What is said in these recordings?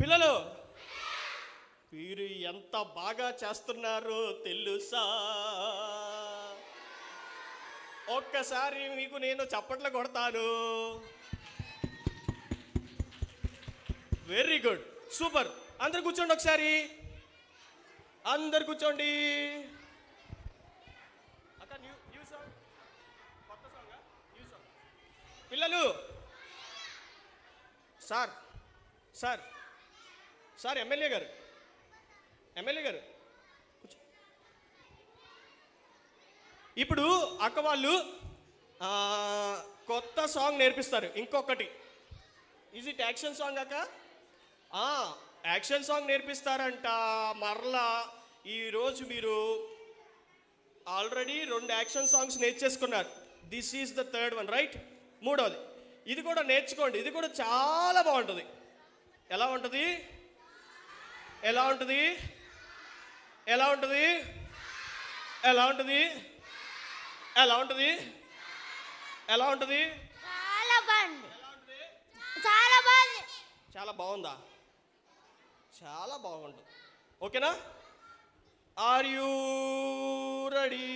పిల్లలు మీరు ఎంత బాగా చేస్తున్నారో తెలుసా? ఒక్కసారి మీకు నేను చప్పట్లు కొడతాను. వెరీ గుడ్ సూపర్ అందరు కూర్చోండి ఒకసారి. అందరు కూర్చోండి. పిల్లలు. Sir sir. సార్ ఎమ్మెల్యే గారు. ఎమ్మెల్యే గారు. ఇప్పుడు అక్క వాళ్ళు కొత్త సాంగ్ నేర్పిస్తారు ఇంకొకటి. ఈజ్ ఇట్ యాక్షన్ సాంగ్ అక్క? యాక్షన్ సాంగ్ నేర్పిస్తారంట. మరలా ఈరోజు మీరు ఆల్రెడీ రెండు action songs నేర్చేసుకున్నారు. This is the third one right మూడవది ఇది కూడా నేర్చుకోండి. ఇది కూడా చాలా బాగుంటుంది. ఎలా ఉంటుంది? ఎలా ఉంటుంది? ఎలా ఉంటుంది? ఎలా ఉంటుంది? ఎలా ఉంటుంది? ఎలా ఉంటుంది? చాలా బాగుంది. చాలా బాగుంది. చాలా బాగుందా? చాలా బాగుంటుంది ఓకేనా? Are you ready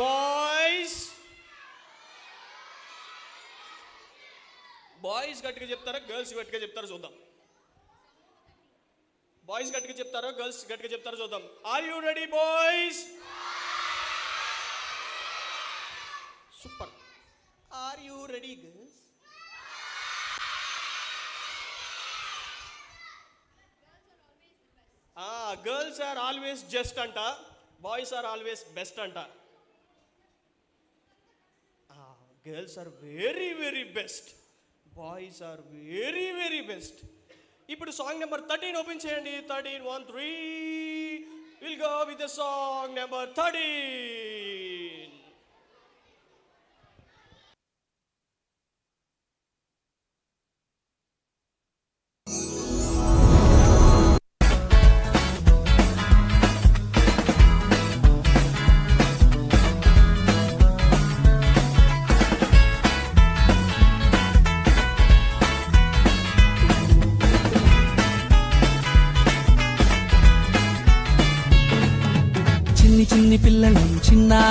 boys boys గట్టిగా చెప్తారా? గర్ల్స్ గట్టిగా చెప్తారా? చూద్దాం. బాయ్స్ గట్టిగా చెప్తారా? గర్ల్స్ గట్టిగా చెప్తారా చూద్దాం. Are you ready boys super are you ready girls girls are always just అంట. బాయ్స్ ఆర్ ఆల్వేస్ బెస్ట్ అంట. Girls are very very best boys are very very best ఇప్పుడు సాంగ్ నెంబర్ థర్టీన్ ఓపెన్ చేయండి. Thirteen one three. Will go with the song number thirteen.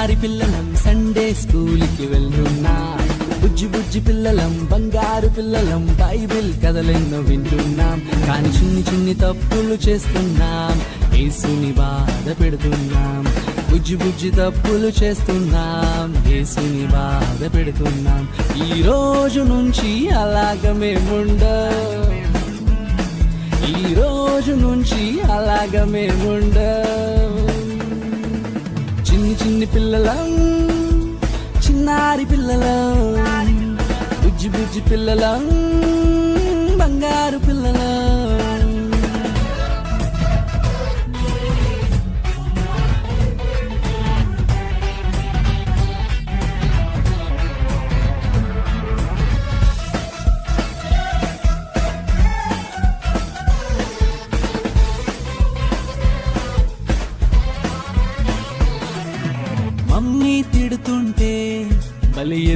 చిన్నారి పిల్లలం Sunday స్కూల్కి వెళ్తున్నాం బుజ్జి బుజ్జి పిల్లలం బంగారు పిల్లలం బైబిల్ కథలెన్నో వింటున్నాం. కానీ చిన్ని చిన్ని తప్పులు చేస్తున్నాం. యేసుని బాధ పెడుతున్నాం. బుజ్జి బుజ్జి తప్పులు చేస్తున్నాం. యేసుని బాధ పెడుతున్నాం. ఈ రోజు నుంచి అలాగ మేముండం ఈ రోజు నుంచి అలాగ మేముండం చిన్ని చిన్ని పిల్లలం చిన్నారి పిల్లలం బుజ్జి బుజ్జి పిల్లలం బంగారు పిల్లలం.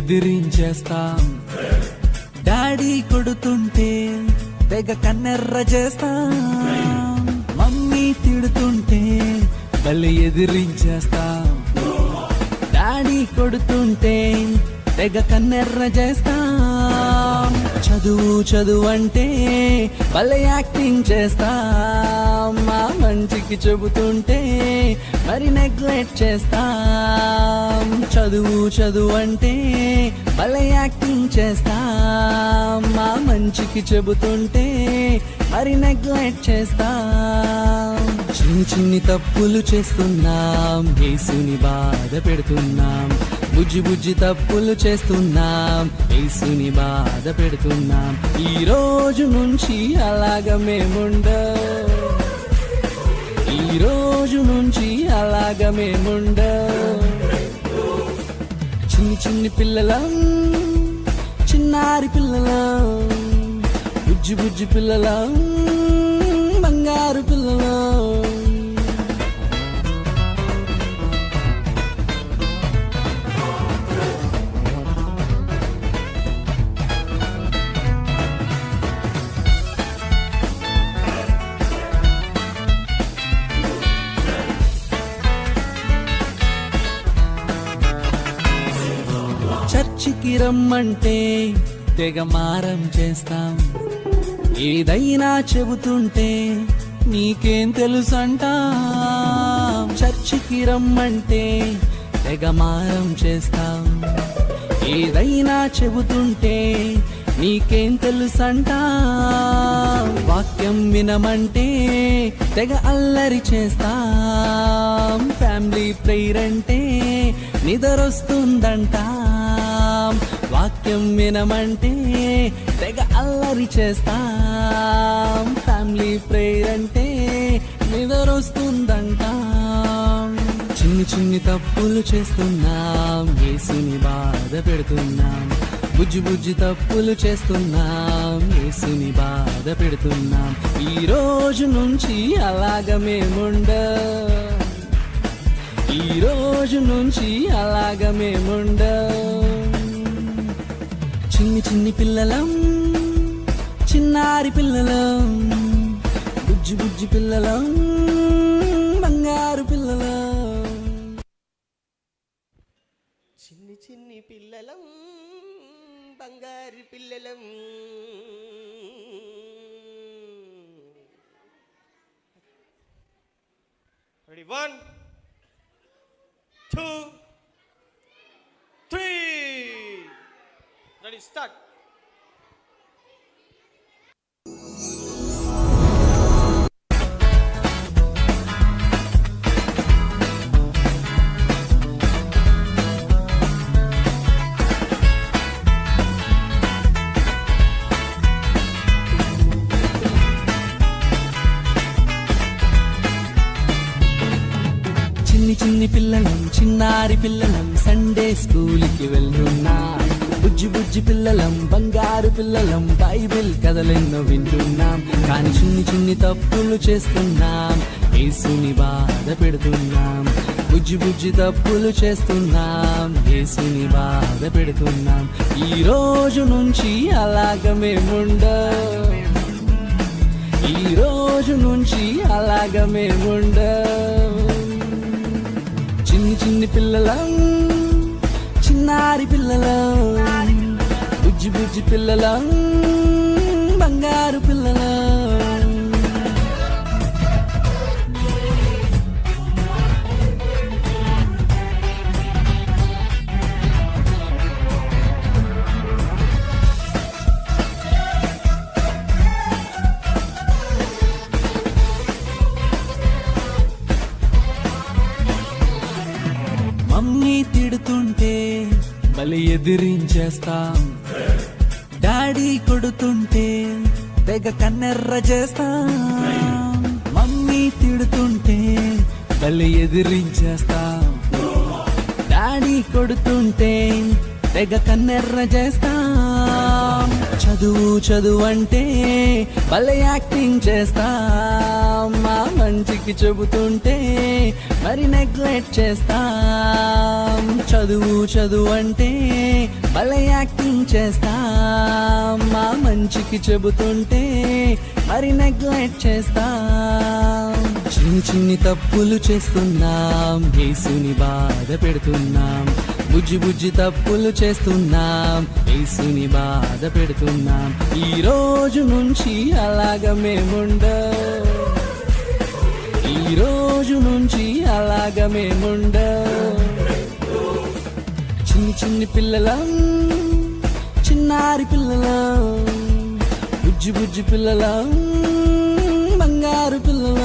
బలి డాడీ కొడుతుంటే తెగ కన్నెర్ర చేస్తాం. మమ్మీ తిడుతుంటే బలి ఎదిరించేస్తాం. డాడీ కొడుతుంటే తెగ కన్నెర్ర చేస్తాం. చదువు చదువు అంటే భలే యాక్టింగ్ చేస్తాం. మంచికి చెబుతుంటే మరి నెగ్లెక్ట్ చేస్తాం. చదువు చదువు అంటే భలే యాక్టింగ్ చేస్తాం. మా మంచికి చెబుతుంటే మరి నెగ్లెక్ట్ చేస్తాం. చిన్ని చిన్ని తప్పులు చేస్తున్నాం. యేసుని బాధ పెడుతున్నాం. బుజ్జి బుజ్జి తప్పులు చేస్తున్నాం. యేసుని బాధ పెడుతున్నాం. ఈ రోజు నుంచి అలాగ మేముండం ఈ రోజు నుంచి అలాగ మేముండ చిన్ని చిన్ని పిల్లల చిన్నారి పిల్లల బుజ్జి బుజ్జి పిల్లల బంగారు పిల్లలం. చర్చికి రమ్మంటే తెగ మారం చేస్తాం. ఏదైనా చెబుతుంటే నీకేం తెలుసంటా. చర్చికి రమ్మంటే తెగ మారం చేస్తాం. ఏదైనా చెబుతుంటే నీకేం తెలుసంట. వాక్యం వినమంటే తెగ అల్లరి చేస్తాం. ఫ్యామిలీ ప్రేయర్ అంటే నిదరొస్తుందంట. వాక్యం వినమంటే తెగ అల్లరి చేస్తాం. ఫ్యామిలీ ప్రేయర్ అంటే నిదరొస్తుందంట. చిన్ని చిన్ని తప్పులు చేస్తున్నాం. యేసుని బాధ పెడుతున్నాం. బుజ్జి బుజ్జి తప్పులు చేస్తున్నాం. యేసుని బాధ పెడుతున్నాం. ఈ రోజు నుంచి అలాగ మేముండ ఈ రోజు నుంచి అలాగ మేముండ చిన్ని చిన్ని పిల్లలం చిన్నారి పిల్లలం బుజ్జి బుజ్జి పిల్లలం బంగారు పిల్లలం. చిన్ని చిన్ని పిల్లలం బంగారు పిల్లలం. Ready, one two three start చిన్ని చిన్ని పిల్లలం చిన్నారి పిల్లలం సండే స్కూల్కి వెళ్ళున్నారు బుజ్జి బుజ్జి పిల్లలం బంగారు పిల్లలం బైబిల్ కథలెన్నో వింటున్నాం. కానీ చిన్ని చిన్ని తప్పులు చేస్తున్నాం. యేసుని బాధ పెడుతున్నాం. బుజ్జి బుజ్జి తప్పులు చేస్తున్నాం. యేసుని బాధ పెడుతున్నాం. ఈ రోజు నుంచి అలాగ మేముండం ఈ రోజు నుంచి అలాగ మేముండం చిన్ని చిన్ని పిల్లలం చిన్నారి పిల్లలం. బుజ్జి పిల్లల బంగారు పిల్లల. మమ్మీ తిడుతుంటే బలి ఎదిరించేస్తాం. చేస్తాం. మమ్మీ తిడుతుంటే తల్లి ఎదిరించేస్తాం. డాడీ కొడుతుంటే తెగ కన్నెర్ర చేస్తా. చదువు చదువు అంటే భలే యాక్టింగ్ చేస్తా. మా మంచికి చెబుతుంటే మరి నెగ్లెక్ట్ చేస్తాం. చదువు చదువు అంటే భలే యాక్టింగ్ చేస్తా. మా మంచికి చెబుతుంటే మరి నెగ్లెక్ట్ చేస్తాం. చిన్ని చిన్ని తప్పులు చేస్తున్నాం. యేసుని బాధ పెడుతున్నాం. బుజ్జి బుజ్జి తప్పులు చేస్తున్నాం. యేసుని బాధ పెడుతున్నాం. ఈ రోజు నుంచి అలాగ మేముండ ఈ రోజు నుంచి అలాగ మేముండ చిన్ని చిన్ని పిల్లలం చిన్నారి పిల్లలం బుజ్జి బుజ్జి పిల్లల బంగారు పిల్లల.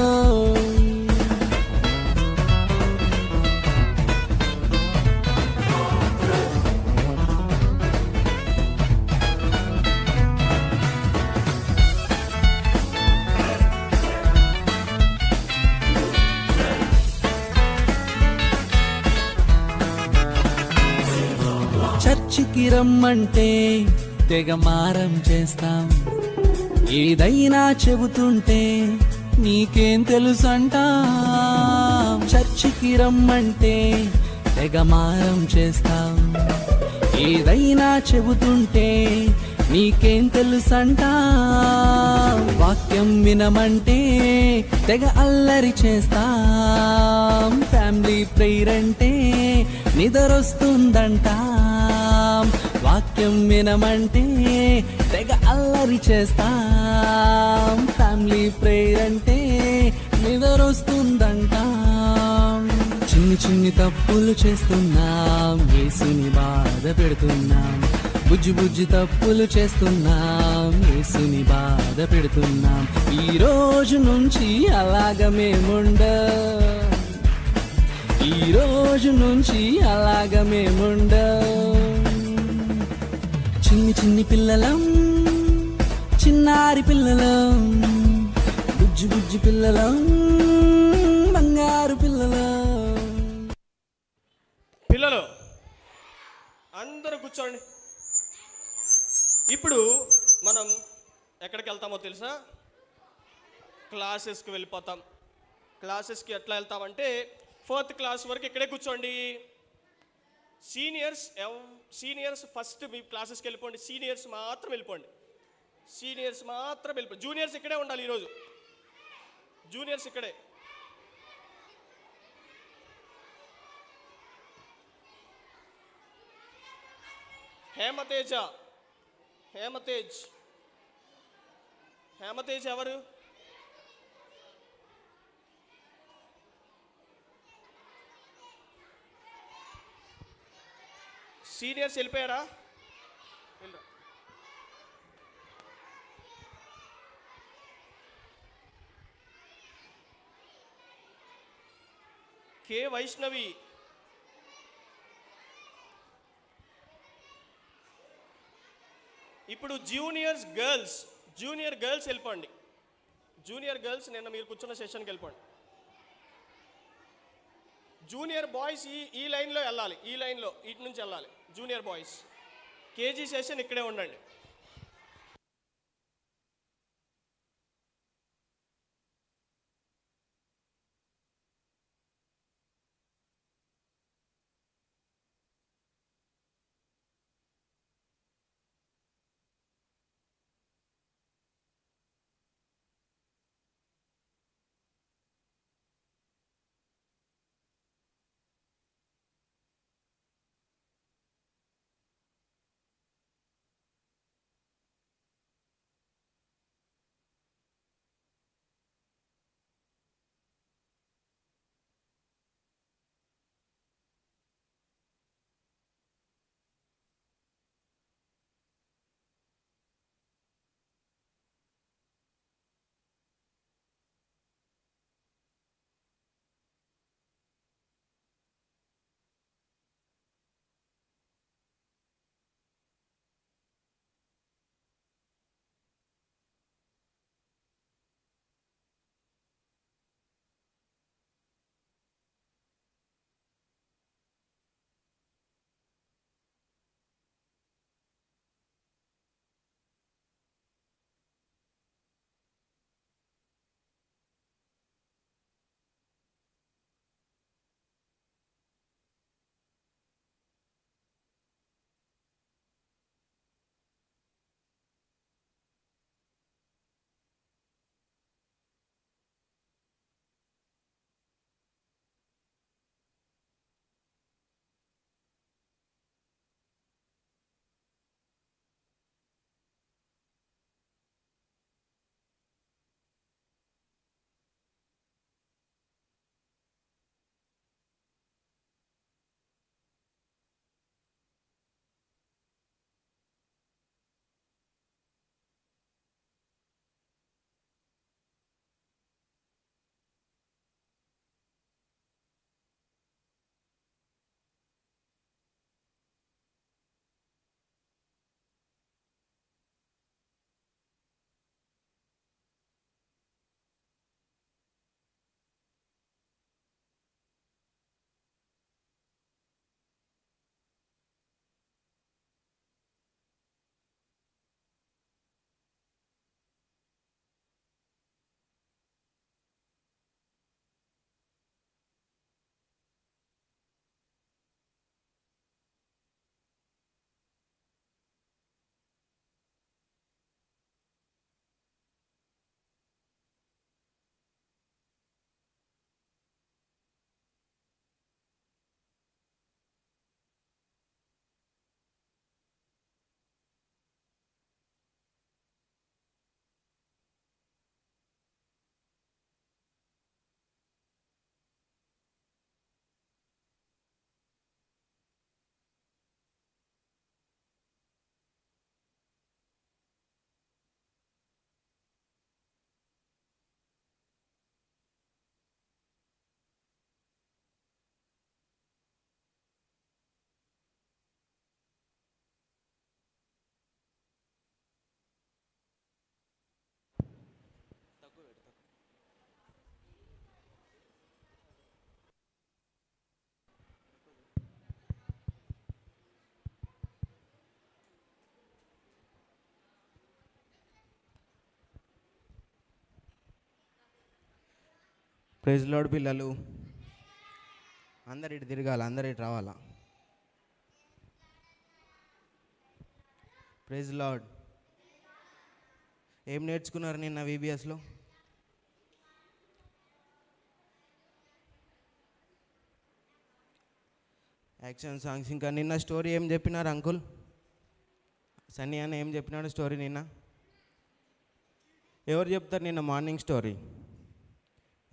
చర్చికి రమ్మంటే తెగ మారం చేస్తాం. ఏదైనా చెబుతుంటే నీకేం తెలుసంట? చర్చికి రమ్మంటే తెగ మారం చేస్తాం. ఏదైనా చెబుతుంటే నీకేం తెలుసంట? వాక్యం వినమంటే తెగ అల్లరి చేస్తాం. ఫ్యామిలీ ప్రేయర్ అంటే నిద్రొస్తుందంట. వాక్యం వినమంటే తెగ అల్లరి చేస్తాం. ఫ్యామిలీ ప్రేయర్ అంటే నిద్రొస్తుందంటాం. చిన్ని చిన్ని తప్పులు చేస్తున్నాం. వేసుని బాధ పెడుతున్నాం. బుజ్జి బుజ్జి తప్పులు చేస్తున్నాం. వేసుని బాధ పెడుతున్నాం. ఈ రోజు నుంచి అలాగ మేముండ ఈ రోజు నుంచి అలాగ మేముండ చిన్ని చిన్ని పిల్లలం చిన్నారి పిల్లలం బుజ్జి బుజ్జి పిల్లలం బంగారు పిల్లలం. పిల్లలు అందరూ కూర్చోండి. ఇప్పుడు మనం ఎక్కడికి వెళ్తామో తెలుసా? క్లాసెస్కి వెళ్ళిపోతాం. క్లాసెస్కి ఎట్లా వెళ్తామంటే ఫోర్త్ క్లాస్ వరకు ఇక్కడే కూర్చోండి. సీనియర్స్ ఎవ్ సీనియర్స్ ఫస్ట్ మీ క్లాసెస్కి వెళ్ళిపోండి. సీనియర్స్ మాత్రం వెళ్ళిపోండి. సీనియర్స్ మాత్రం వెళ్ళిపోండి. జూనియర్స్ ఇక్కడే ఉండాలి ఈరోజు. జూనియర్స్ ఇక్కడే. హేమతేజ. హేమతేజ్. హేమతేజ్ ఎవరు? సీనియర్స్ వెళ్ళిపోయారా? కే వైష్ణవి. ఇప్పుడు జూనియర్స్ గర్ల్స్ జూనియర్ గర్ల్స్ వెళ్ళిపోండి. జూనియర్ గర్ల్స్ నిన్న మీరు కూర్చున్న సెషన్కి వెళ్ళిపోండి. జూనియర్ బాయ్స్ ఈ ఈ లైన్లో వెళ్ళాలి ఈ లైన్లో ఇటు నుంచి వెళ్ళాలి. Junior boys. కేజీ సెషన్ ఇక్కడే ఉండండి. ప్రైజ్ లోడ్ పిల్లలు. అందరు ఇటు తిరగాలి అందరు ఇటు రావాలా. ప్రైజ్ లార్డ్ ఏం నేర్చుకున్నారు నిన్న విబిఎస్లో యాక్షన్ సాంగ్స్. ఇంకా నిన్న స్టోరీ ఏం చెప్పినారు అంకుల్? సన్నీ అన్న ఏం చెప్పినాడు స్టోరీ నిన్న? ఎవరు చెప్తారు నిన్న మార్నింగ్ స్టోరీ?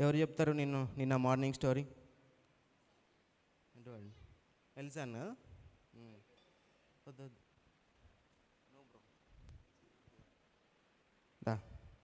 ఎవరు చెప్తారు నిన్న నిన్న మార్నింగ్ స్టోరీ? ఉమ్. వద్దు.